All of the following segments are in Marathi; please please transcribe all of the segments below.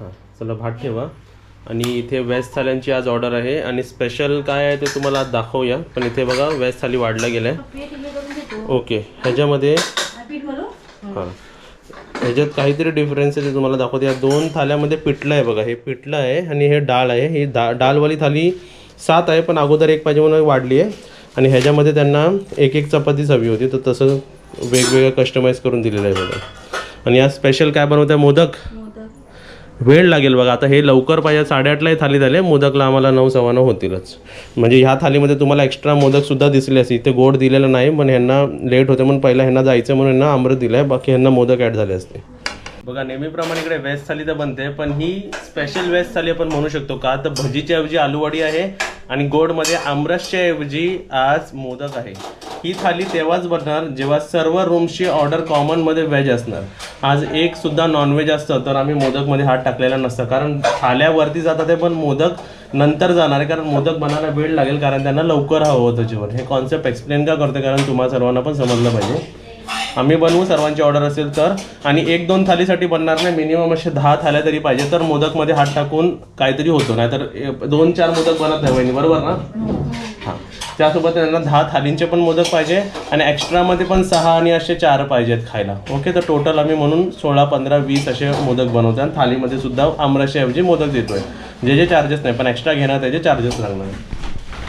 हां चला भात ठेवा. आणि इथे वेज थाल्यांची आज ऑर्डर आहे. आणि स्पेशल काय आहे ते तुम्हाला आज दाखवूया. पण इथे बघा वेज थाली वाढला गेला आहे ओके ह्याच्यामध्ये हां. ह्याच्यात काहीतरी डिफरन्स आहे ते तुम्हाला दाखवते. या दोन थाल्यामध्ये पिठलं आहे बघा. हे पिठलं आहे आणि हे डाळ आहे. ही डा डाळवाली थाली सात आहे पण अगोदर एक पाहिजे म्हणून वाढली आहे. आणि ह्याच्यामध्ये त्यांना एक एक चपातीच हवी होती. तर तसं वेगवेगळं कस्टमाइज करून दिलेलं आहे बघा. आणि या स्पेशल काय बनवत आहे मोदक. वेळ लागेल बघा. आता हे लवकर पाहिजे साडेआठलाही थाली झाले मोदकला आम्हाला नऊ सव्वा नऊ होतीलच. म्हणजे ह्या थालीमध्ये तुम्हाला एक्स्ट्रा मोदकसुद्धा दिसले असते इथे गोड दिलेलं नाही पण ह्यांना लेट होते म्हणून पहिला ह्यांना जायचं म्हणून ह्यांना अमृत दिलं आहे बाकी ह्यांना मोदक ॲड झाले असते. बघा नेहमीप्रमाणे इकडे व्हेज थाली तर बनते पण ही स्पेशल व्हेज थाली आपण म्हणू शकतो का? तर भजीच्या ऐवजी आलूवडी आहे आणि गोडमध्ये आमरसच्या ऐवजी आज मोदक आहे. ही थाली तेव्हाच बनणार जेव्हा सर्व रूम्सची ऑर्डर कॉमनमध्ये व्हेज असणार. आज एक सुद्धा नॉनव्हेज असतं तर आम्ही मोदकमध्ये हात टाकलेला नसतं. कारण थाल्यावरती जातात ते पण मोदक नंतर जाणार आहे कारण मोदक बनायला वेळ लागेल कारण त्यांना लवकर हवं होतं जेवण. हे कॉन्सेप्ट एक्सप्लेन का करते कारण तुम्हाला सर्वांना पण समजलं पाहिजे. आम्ही बनवू सर्वांची ऑर्डर असेल तर. आणि एक दोन थालीसाठी बनणार नाही मिनिमम असे दहा थाल्या तरी पाहिजे. तर मोदकमध्ये हात टाकून काहीतरी होतो नाही तर दोन चार मोदक बनत नाही बहिणी बरोबर ना? हां. त्यासोबत त्यांना दहा थालींचे पण मोदक पाहिजे आणि एक्स्ट्रामध्ये पण सहा आणि असे चार पाहिजेत खायला. ओके तर टोटल आम्ही म्हणून सोळा पंधरा वीस असे मोदक बनवतो आणि थालीमध्ये सुद्धा आमरशाऐवजी मोदक देतोय. जे जे चार्जेस नाही पण एक्स्ट्रा घेणार त्याचे चार्जेस लागणार.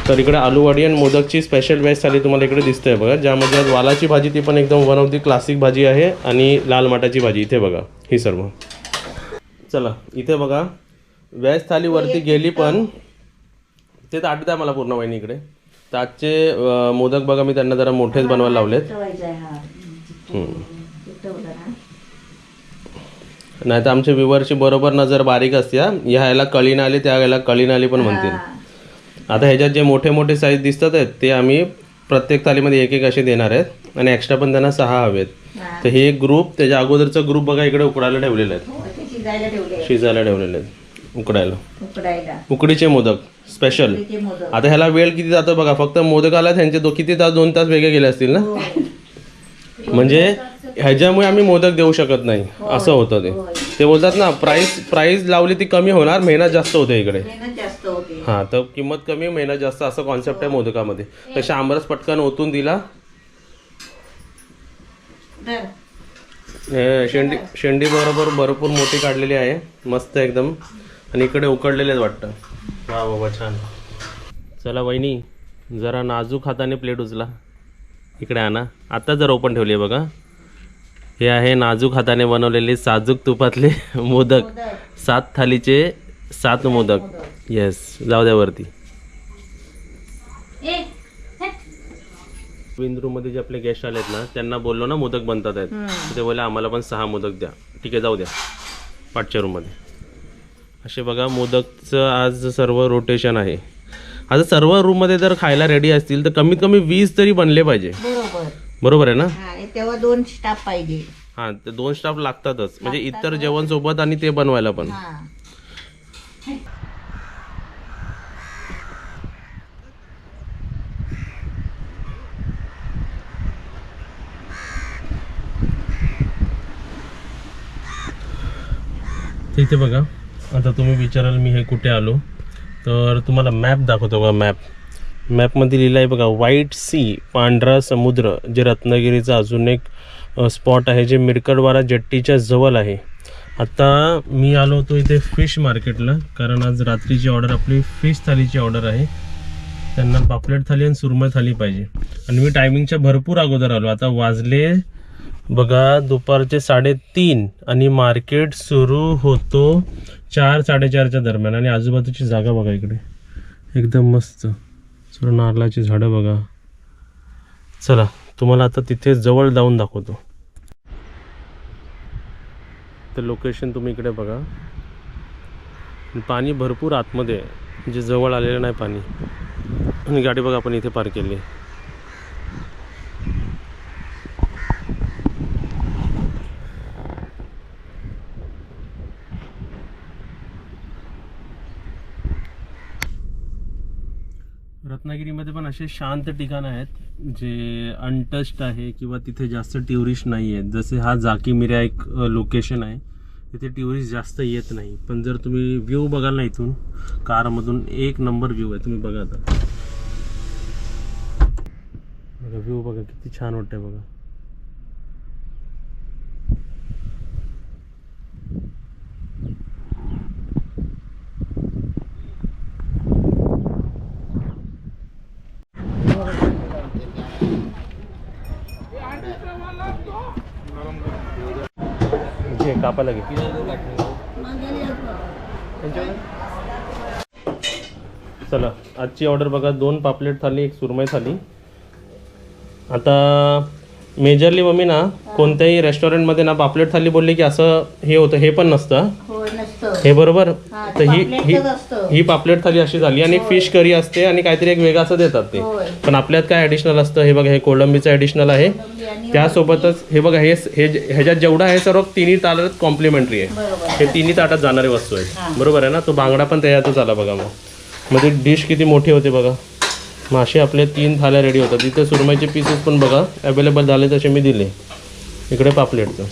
तर इकडे आलूवाडी आणि मोदकची स्पेशल व्हेज थाली तुम्हाला इकडे दिसते बघा. ज्यामध्ये आज वालाची भाजी ती पण एकदम वन ऑफ दी क्लासिक भाजी आहे आणि लाल माटाची भाजी. इथे बघा. ही सर्व. चला इथे बघा. व्याज थाली वरती गेली पण ते तर आठवत आहे मला पूर्ण वाहिनी इकडे. तर आजचे मोदक बघा मी त्यांना जरा मोठेच बनवायला लावलेत. नाही तर आमच्या विवरची बरोबर नजर बारीक असते ह्या ह्याला कळीन आली त्या ह्याला कळीन आली पण म्हणतील. आता ह्याच्यात जे मोठे मोठे साईज दिसतात आहेत ते आम्ही प्रत्येक थालीमध्ये एक एक असे देणार आहेत. आणि एक्स्ट्रा पण त्यांना सहा हवेत. तर हे एक ग्रुप त्याच्या अगोदरचा ग्रुप बघा इकडे उकडायला ठेवलेले आहेत. शिजायला ठेवले शिजायला ठेवलेले आहेत उकडायला. उकडायला. उकडीचे मोदक स्पेशल आता ह्याला वेळ किती जातो बघा फक्त मोदकाला त्यांचे दो किती तास दोन तास वेगळे गेले असतील ना? म्हणजे ह्याच्यामुळे आम्ही मोदक देऊ शकत नाही. असं होतं ते. ते बोलतात ना प्राइस प्राइस लावली ती कमी होणार मेहनत जास्त होते इकडे. हा तर किंमत कमी मेहनत जास्त असं कॉन्सेप्ट आहे मोदकामध्ये. तशा आमरस पटकन ओतून दिला. हे शेंडी शेंडी बरोबर भरपूर मोठी काढलेली आहे. मस्त एकदम. आणि इकडे उकडलेलेच वाटतं. वा बाबा छान. चला वहिनी जरा नाजूक हाताने प्लेट उचला. इकडे आणा. आता जर ओपन ठेवली आहे बघा. हे आहे नाजूक हाताने बनवलेले साजूक तुपातले मोदक. सात थालीचे सात मोदक. येस जाऊ द्या वरती. मध्ये जे आपले गेस्ट आलेत ना त्यांना बोललो ना मोदक बनतात आहेत. ते बोलले आम्हाला पण सहा मोदक द्या. ठीक आहे जाऊ द्या. पाठच्या रूममध्ये असे बघा मोदकचं आज सर्व रोटेशन आहे. आता सर्व रूममध्ये जर खायला रेडी असतील तर कमीत कमी वीस तरी बनले पाहिजे. बरोबर. बरोबर आहे ना? तेव्हा दोन स्टाफ पाहिजे. हां ते दोन स्टाफ लागतातच. म्हणजे इतर जेवण सोबत आणि ते बनवायला पण. तर इथे बघा. आता तुम्ही विचाराल मी हे कुठे आलो. तर तुम्हाला मॅप दाखवतो बघा मॅप मॅपमध्ये लिहिलं आहे बघा व्हाईट सी पांढरा समुद्र जे रत्नागिरीचा अजून एक स्पॉट आहे जे मिरकडवारा जट्टीच्या जवळ आहे. आता मी आलो होतो इथे फिश मार्केटला कारण आज रात्रीची ऑर्डर आपली फिश थालीची ऑर्डर आहे. त्यांना पापलेट थाली आणि सुरमई थाली पाहिजे. आणि मी टायमिंगच्या भरपूर अगोदर आलो. आता वाजले बघा दुपारचे साडेतीन आणि मार्केट सुरू होतो चार साडेचारच्या दरम्यान. आणि आजूबाजूची जागा बघा इकडे. एकदम मस्त. सर्व नारळाची झाडं बघा. चला तुम्हाला आता तिथे जवळ जाऊन दाखवतो. तर लोकेशन तुम्ही इकडे बघा. पाणी भरपूर आतमध्ये आहे. जे जवळ आलेलं नाही पाणी. आणि गाडी बघा आपण इथे पार्क केली आहे रत्नागिरीमध्ये पण असे शांत ठिकाण आहेत जे अनटच्ड आहे किंवा तिथे जास्त ट्युरिस्ट नाही आहेत. जसे हा जाकी मिऱ्या एक लोकेशन आहे. तिथे ट्युरिस्ट जास्त येत नाही. पण जर तुम्ही व्ह्यू बघाल ना इथून कारमधून एक नंबर व्ह्यू आहे. तुम्ही बघा आता. बघा व्ह्यू बघा किती छान वाटतंय बघा. कापायला घे चला आजची ऑर्डर बघा. दोन पापलेट थाली एक सुरमई थाली. आता मेजरली मम्मी ना कोणत्याही रेस्टॉरंटमध्ये ना पापलेट थाली बोलली की असं हे होतं हे पण नसतं. हो हे बरोबर. हा, तर ही ही पापलेटच असतं. ही पापलेट थाली अशी झाली आणि फिश करी असते आणि काहीतरी एक वेगळं असं देतात ते. होय. पण आपल्यात काय ॲडिशनल असतं? हे बघा हे कोळंबीचं ॲडिशनल आहे. आणि त्यासोबतच हे बघा हे हे जे- ह्याच्यात जेवढं आहे सर्व तिन्ही ताटात कॉम्प्लिमेंटरी आहे. बरोबर. हे तिन्ही ताटात जाणारे वस्तू आहेत. हा. बरोबर आहे ना? तो बांगडा पण त्याच्यातच आला बघा मग. मग ती डिश किती मोठी होते बघा. मासे आपले तीन थाल्या रेडी होतात. तिथे सुरमईचे पीसेस पण बघा अवेलेबल झाले तसे मी दिले. इकडे पापलेटचं.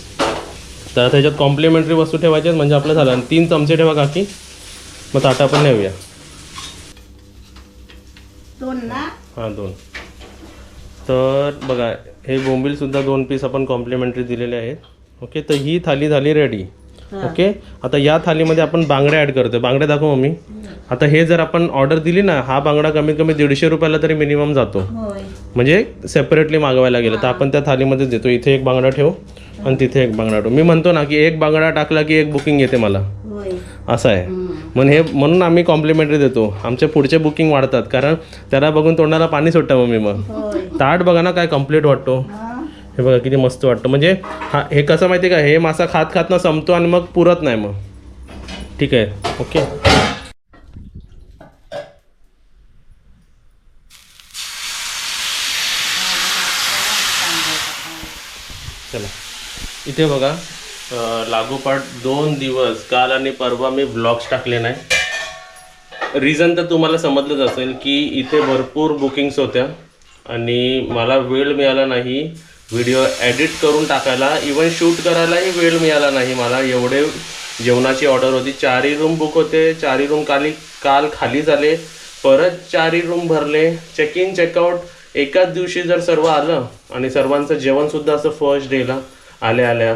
तर त्याच्यात कॉम्प्लिमेंटरी वस्तू ठेवायच्या आहेत म्हणजे आपलं झालं. आणि तीन चमचे ठेवा काकी. मग ताटा पण नेऊया. हां दोन. तर बघा हे बोंबीलसुद्धा दोन पीस आपण कॉम्प्लिमेंटरी दिलेले आहेत. ओके तर ही थाली झाली रेडी ओके आता या थालीमध्ये आपण बांगड्या ॲड करतो बांगड्या दाखव मम्मी. आता हे जर आपण ऑर्डर दिली ना हा बांगडा कमीत कमी दीडशे रुपयाला तरी मिनिमम जातो. म्हणजे सेपरेटली मागवायला गेलं तर आपण त्या थालीमध्ये देतो. इथे एक बांगडा ठेव. आणि तिथे एक बांगडा ठेव मी म्हणतो ना की एक बांगडा टाकला की एक बुकिंग येते मला. असं आहे. म्हणून हे म्हणून आम्ही कॉम्प्लिमेंटरी देतो. आमचे पुढचे बुकिंग वाढतात. कारण त्याला बघून तोंडाला पाणी सुटतं मग. मी मग ताट बघा ना काय कंप्लीट वाटतो. हा. हे बघा किती मस्त वाटतं. म्हणजे हा हे कसं माहिती आहे का? हे मासा खात खात ना संपतो आणि मग पुरत नाही मग. ठीक आहे. ओके चला इथे बघा लागोपाठ दोन दिवस काल आणि परवा मी ब्लॉग्स टाकले नाही. रिझन तर तुम्हाला समजलंच असेल की इथे भरपूर बुकिंग्स होत्या आणि मला वेळ मिळाला नाही. व्हिडिओ एडिट करून टाकायला इवन शूट करायलाही वेळ मिळाला नाही मला. एवढे जेवणाची ऑर्डर होती. चारही रूम बुक होते. चारही रूम काली काल खाली झाले. परत चारही रूम भरले. चेक इन चेकआउट एकाच दिवशी जर सर्व आलं आणि सर्वांचं जेवणसुद्धा असं फर्स्ट डेला आल्या आल्या.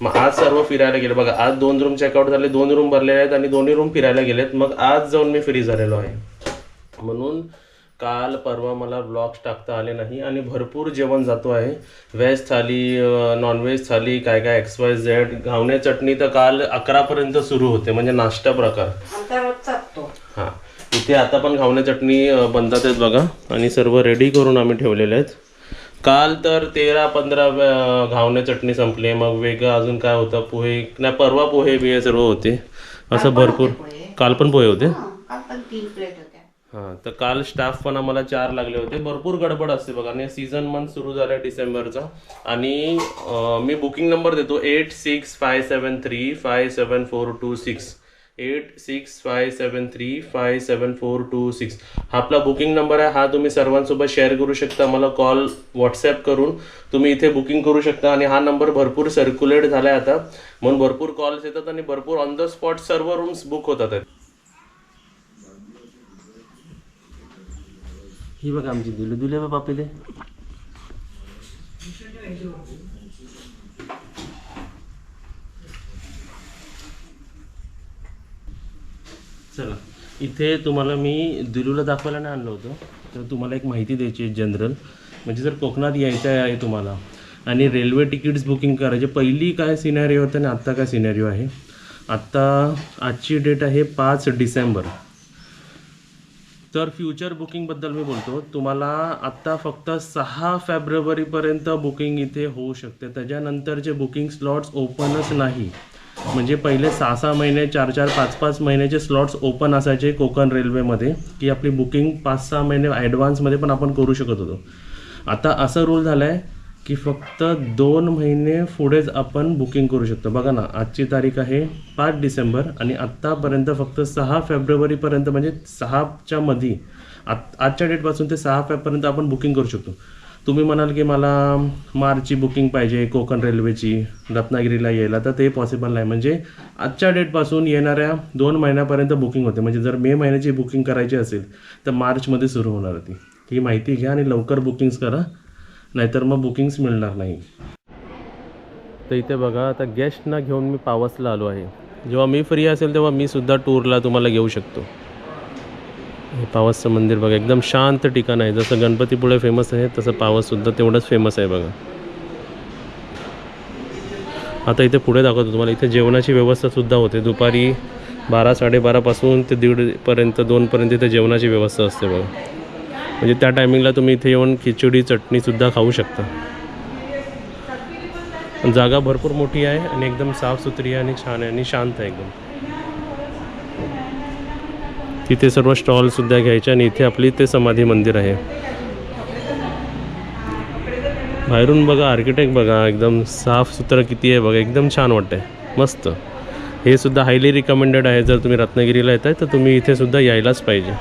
मग आज सर्व फिरायला गेले. बघा आज दोन रूम चेकआउट झाले दोन रूम भरलेले आहेत आणि दोन्ही रूम फिरायला गेलेत. मग आज जाऊन मी फ्री झालेलो आहे. म्हणून काल परवा मला ब्लॉग्स टाकता आले नाही आणि भरपूर जेवण जातो आहे. व्हेज थाली नॉनव्हेज थाली काय काय एक्स वाय झेड घावणे चटणी तर काल अकरापर्यंत सुरू होते. म्हणजे नाश्ता प्रकार. हां. इथे आता पण घावणे चटणी बनतात आहेत बघा. आणि सर्व रेडी करून आम्ही ठेवलेले आहेत. काल तर तेरा पंधरा घावणे चटणी संपली मग वेगळं अजून काय होतं? पोहे नाही परवा पोहे बिहे सर्व होते. असं भरपूर. काल पण पोहे होते? हां तर काल स्टाफ पण आम्हाला चार लागले होते. भरपूर गडबड असते बघा. आणि सीझन मंथ सुरू झाला आहे डिसेंबरचा. आणि मी बुकिंग नंबर देतो. Eight six five seven three five seven four two six eight six five seven three five seven four two six. हा आपला बुकिंग नंबर आहे हा तुम्ही सर्वांसोबत शेअर करू शकता. मला कॉल व्हॉट्सॲप करून तुम्ही इथे बुकिंग करू शकता. आणि हा नंबर भरपूर सर्क्युलेट झाला आहे आता. म्हणून भरपूर कॉल्स येतात आणि भरपूर ऑन द स्पॉट सर्व रूम्स बुक होतात आहेत. ही बघा आमची दिलू दिले बा चला. इथे तुम्हाला मी दिलूला दाखवायला नाही आणलं होतं. तर तुम्हाला एक माहिती द्यायची आहे जनरल. म्हणजे जर कोकणात यायचं आहे तुम्हाला आणि रेल्वे तिकीट्स बुकिंग करायचे पहिली काय सिनॅरिओ होतं आणि आत्ता काय सिनॅरिओ आहे? आत्ता आजची डेट आहे पाच डिसेंबर. तर फ्युचर बुकिंगबद्दल मी बोलतो. तुम्हाला आत्ता फक्त सहा फेब्रुवारीपर्यंत बुकिंग इथे होऊ शकते. त्याच्यानंतरचे बुकिंग स्लॉट्स ओपनच नाही म्हणजे पहिले सहा सहा महिने चार चार पाच पाच महिन्याचे स्लॉट्स ओपन असायचे कोकण रेल्वेमध्ये की आपली बुकिंग पाच सहा महिने ॲडव्हान्समध्ये पण आपण करू शकत होतो. आता असं रूल झालं आहे की फक्त दोन महिने पुढेच आपण बुकिंग करू शकतो. बघा ना आजची तारीख आहे पाच डिसेंबर आणि आत्तापर्यंत फक्त सहा फेब्रुवारीपर्यंत म्हणजे सहाच्या मध्ये आत आजच्या डेटपासून ते सहा फेबपर्यंत आपण बुकिंग करू शकतो. तुम्ही म्हणाल की मला मार्चची बुकिंग पाहिजे कोकण रेल्वेची रत्नागिरीला यायला तर ते पॉसिबल नाही. म्हणजे आजच्या डेटपासून येणाऱ्या दोन महिन्यापर्यंत बुकिंग होते. म्हणजे जर मे महिन्याची बुकिंग करायची असेल तर मार्चमध्ये सुरू होणार ती. ही माहिती घ्या आणि लवकर बुकिंग्स करा नाहीतर मग बुकिंग्स मिळणार नाही. तर इथे बघा आता गेस्टना घेऊन मी पावसला आलो आहे. जेव्हा मी फ्री असेल तेव्हा मी सुद्धा टूरला तुम्हाला घेऊ शकतो. हे पावसचं मंदिर बघा एकदम शांत ठिकाण आहे. जसं गणपतीपुळे फेमस आहे तसं पावससुद्धा तेवढंच फेमस आहे बघा. आता इथे पुढे दाखवतो तुम्हाला इथे जेवणाची व्यवस्थासुद्धा होते. दुपारी बारा साडेबारापासून ते दीडपर्यंत दोनपर्यंत इथे जेवणाची व्यवस्था असते बघा. म्हणजे त्या टायमिंगला तुम्ही इथे येऊन खिचडी चटणीसुद्धा खाऊ शकता. जागा भरपूर मोठी आहे आणि एकदम साफसुथरी आहे आणि छान आहे आणि शांत आहे एकदम. तिथे सर्व स्टॉलसुद्धा घ्यायचे आणि इथे आपली ते समाधी मंदिर आहे. बाहेरून बघा आर्किटेक्ट बघा एकदम साफसुथरं किती आहे बघा एकदम छान वाटतंय. मस्त. हे सुद्धा हायली रिकमेंडेड आहे जर तुम्ही रत्नागिरीला येत आहे तर तुम्ही इथे सुद्धा यायलाच पाहिजे.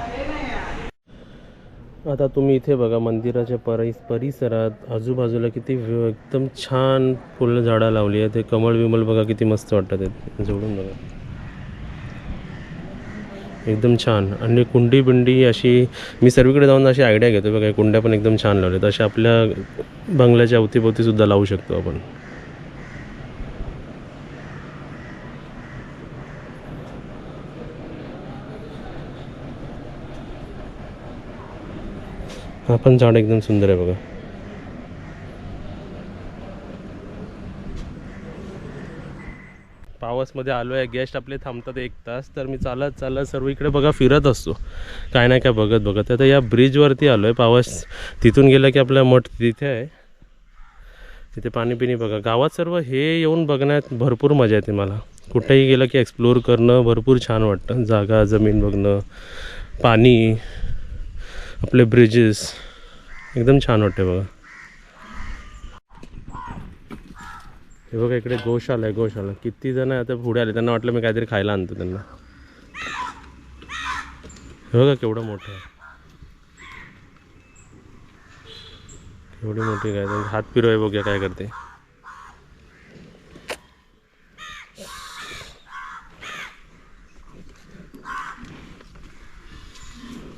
आता तुम्ही इथे बघा मंदिराच्या परि परिसरात आजूबाजूला किती एकदम छान फुलं झाडं लावली आहेत. ते कमळ विमल बघा किती मस्त वाटतात जोडून बघा. एकदम छान. आणि कुंडी बिंडी अशी मी सर्वीकडे जाऊन अशी आयडिया घेतो. बघा कुंड्या पण एकदम छान लावल्यात. अशा आपल्या बंगल्याच्या अवतीभोवती सुद्धा लावू शकतो आपण. हा पण झाड एकदम सुंदर आहे बघा. पावसमध्ये आलो आहे गेस्ट आपले थांबतात एक तास. तर मी चालत चालत सर्व इकडे बघा फिरत असतो. काय नाही काय बघत बघत. आता या ब्रिजवरती आलो आहे पावस तिथून गेला की आपला मठ तिथे आहे. तिथे पाणी पिणी बघा. गावात सर्व हे येऊन बघण्यात भरपूर मजा येते मला. कुठेही गेलं की एक्सप्लोअर करणं भरपूर छान वाटतं. जागा जमीन बघणं पाणी आपले ब्रिजेस एकदम छान वाटते बघा. हे बघा इकडे गोशाला आहे गोशाला किती जण आता पुढे आले? त्यांना वाटलं मी काहीतरी खायला आणतो त्यांना. हे बघा केवढं मोठं आहे. एवढी मोठी गाय हात पिरोय बघूया काय करते.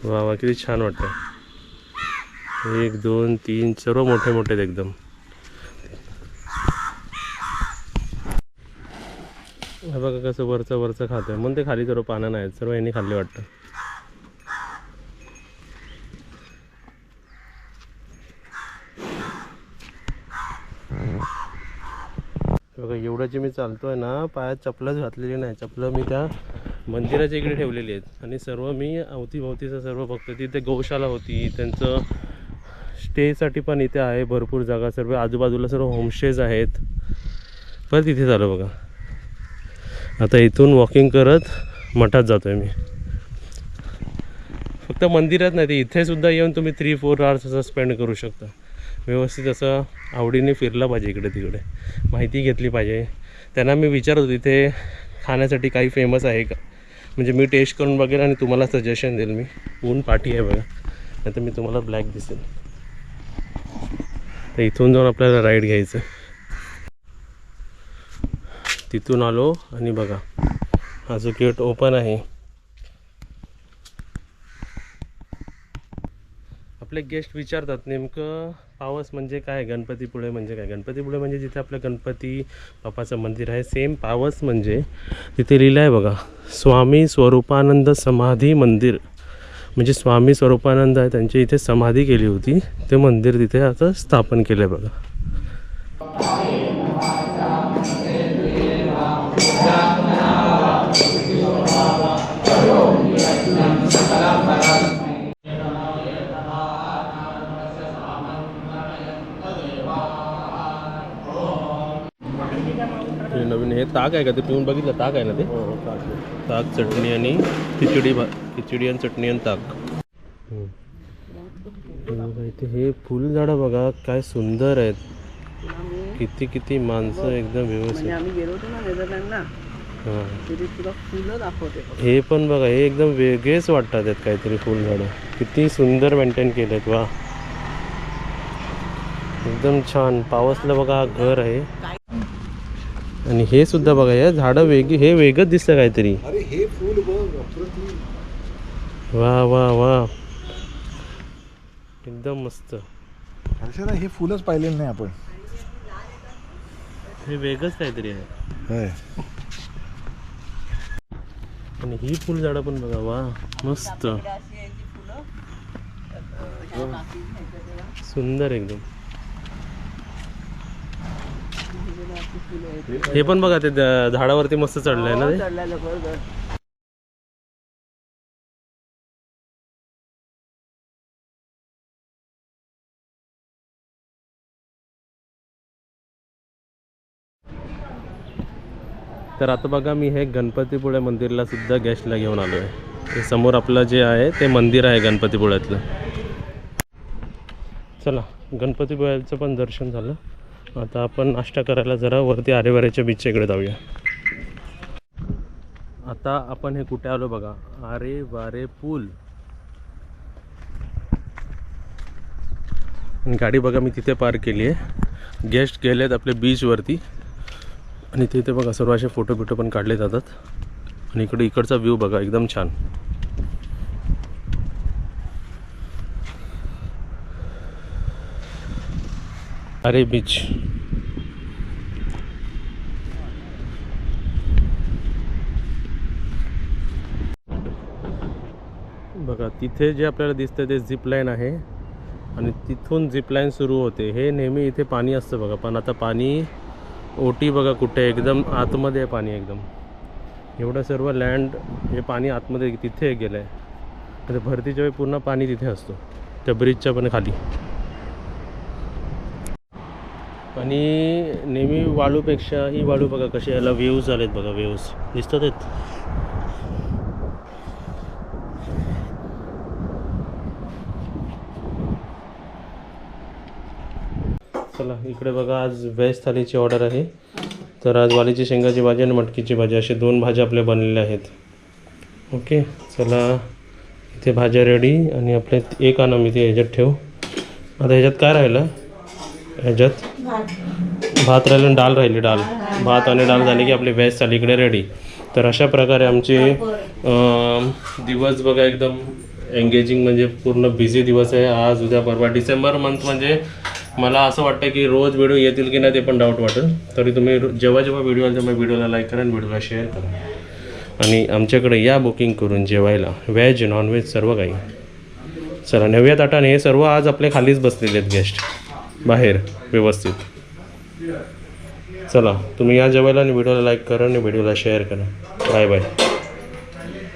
वा वा किती छान वाटतं एक दोन तीन सर्व मोठे मोठे आहेत एकदम. हे बघा कसं वरचं वरचं खातं म्हणून ते खाली सर्व पानं नाहीत. सर्व यांनी खाल्ले वाटतं. बघा एवढं जे मी चालतो आहे ना पायात चपलच घातलेली नाही. चपलं मी त्या मंदिराच्या इकडे ठेवलेली आहेत. आणि सर्व मी अवतीभोवतीचं सर्व बघतो तिथे गौशाला होती. त्यांचं स्टेसाठी पण इथे आहे भरपूर जागा. सर्व आजूबाजूला सर्व होमस्टेज आहेत. परत इथे झालं बघा. आता इथून वॉकिंग करत मठात जातो आहे मी. फक्त मंदिरात नाही ते इथेसुद्धा येऊन तुम्ही थ्री फोर आवर्स असं स्पेंड करू शकता. व्यवस्थित असं आवडीने फिरलं पाहिजे इकडे तिकडे. माहिती घेतली पाहिजे. त्यांना मी विचारत इथे खाण्यासाठी काही फेमस आहे का? म्हणजे मी टेस्ट करून बघेल आणि तुम्हाला सजेशन देईल मी. ऊन पाठी आहे बघा. नाही तर मी तुम्हाला ब्लॅक दिसेल. तर इथून जाऊन आपल्याला राईड घ्यायचं तिथून आलो आणि बघा हा जो गेट ओपन आहे. आपले गेस्ट विचारतात नेमकं पावस म्हणजे काय गणपतीपुळे म्हणजे काय? गणपतीपुळे म्हणजे जिथे आपलं गणपती बाप्पाचं मंदिर आहे सेम पावस म्हणजे तिथे लिहिलं आहे बघा स्वामी स्वरूपानंद समाधी मंदिर. म्हणजे स्वामी स्वरूपानंद आहे त्यांची इथे समाधी केली होती ते मंदिर तिथे आता स्थापन केलं आहे बघा. हे हे ताक आहे का ते? पिऊन बघितलं ताक आहे ना ते? ताक चटणी आणि खिचडी भा खिचडी आणि चटणी आणि ताक. हे इथे हे फुलझाडं बघा काय सुंदर आहेत. किती किती माणसं एकदम व्यवस्थित. नेदरलँडला हां. हे पण बघा हे एकदम वेगळेच वाटतात आहेत काहीतरी फुलझाडं किती सुंदर मेंटेन केले आहेत वा एकदम छान. पावसला बघा हा घर आहे. आणि हे सुद्धा बघा या झाडं वेगळी हे वेगळंच दिसतं काहीतरी. अरे हे फूल बघ अप्रतिम. वा वा वा. एकदम मस्त. हे फुलच पाहिलेलं नाही आपण. हे वेगळंच काहीतरी आहे. आणि ही फुल झाडं पण बघा वा मस्त. सुंदर एकदम. हे पण बघा ते झाडावरती मस्त चढलंय ना ते? बरोबर तर आता बघा मी हे गणपतीपुळे मंदिरला सुद्धा गेस्टला घेऊन आलो आहे हे समोर आपलं जे आहे ते मंदिर आहे गणपतीपुळ्यातलं. चला गणपतीपुळ्याचं पण दर्शन झालं. आता आपण नाश्ता करायला जरा वरती आरेवाऱ्याच्या बीचच्या इकडे जाऊया. आता आपण हे कुठे आलो बघा? आरे वारे पूल गाडी बघा मी तिथे पार्क केली आहे. गेस्ट गेलेत आपल्या बीचवरती आणि तिथे बघा सर्व असे फोटो बिटो पण काढले जातात. आणि इकडे इकडचा व्ह्यू बघा एकदम छान. अरे बीच. बघा तिथे जे आपल्याला दिसतं ते झिप लाईन आहे आणि तिथून झिप लाईन सुरू होते. हे नेहमी इथे पाणी असतं बघा पण आता पाणी ओटी बघा कुठे एकदम आतमध्ये आहे पाणी एकदम. एवढं सर्व लँड हे पाणी आतमध्ये तिथे गेलं आहे भरतीच्या वेळी पूर्ण पाणी तिथे असतो. त्या ब्रिजच्या पण खाली. आणि नेहमी वाळूपेक्षा ही वाळू बघा कशी याला व्ह्यूज आलेत बघा व्ह्यूज दिसतात आहेत. चला इकडे बघा आज व्हेज थालीची ऑर्डर आहे. तर आज वालीची शेंगाची भाजी आणि मटकीची भाजी असे दोन भाज्या आपल्या बनलेल्या आहेत. ओके चला इथे भाज्या रेडी आणि आपले एक आणा मी ते ह्याच्यात ठेव. आता ह्याच्यात काय राहिलं? ह्याच्यात? भात. राहिलं डाळ राहिली डाळ भात आणि डाळ झाली की आपली व्हेज थाली इकडे रेडी तर अशा प्रकारे आमचे दिवस बघा एकदम एंगेजिंग म्हणजे पूर्ण बिझी दिवस आहे. आज उद्या परवा डिसेंबर मंथ म्हणजे मला असं वाटतं की रोज व्हिडिओ येतील की नाही ते पण डाऊट वाटेल तरी तुम्ही जेव्हा जेव्हा व्हिडिओ आला तेव्हा व्हिडिओला लाईक करा आणि व्हिडिओला शेअर करा. आणि आमच्याकडे या बुकिंग करून जेवायला व्हेज नॉनव्हेज सर्व काही. चला नव्या ताटाने हे सर्व आज आपल्या खालीच बसलेले आहेत गेस्ट बाहेर व्यवस्थित. चला तुम्ही या जेवायला आणि व्हिडिओला लाईक करा आणि व्हिडिओला शेअर करा. Bye bye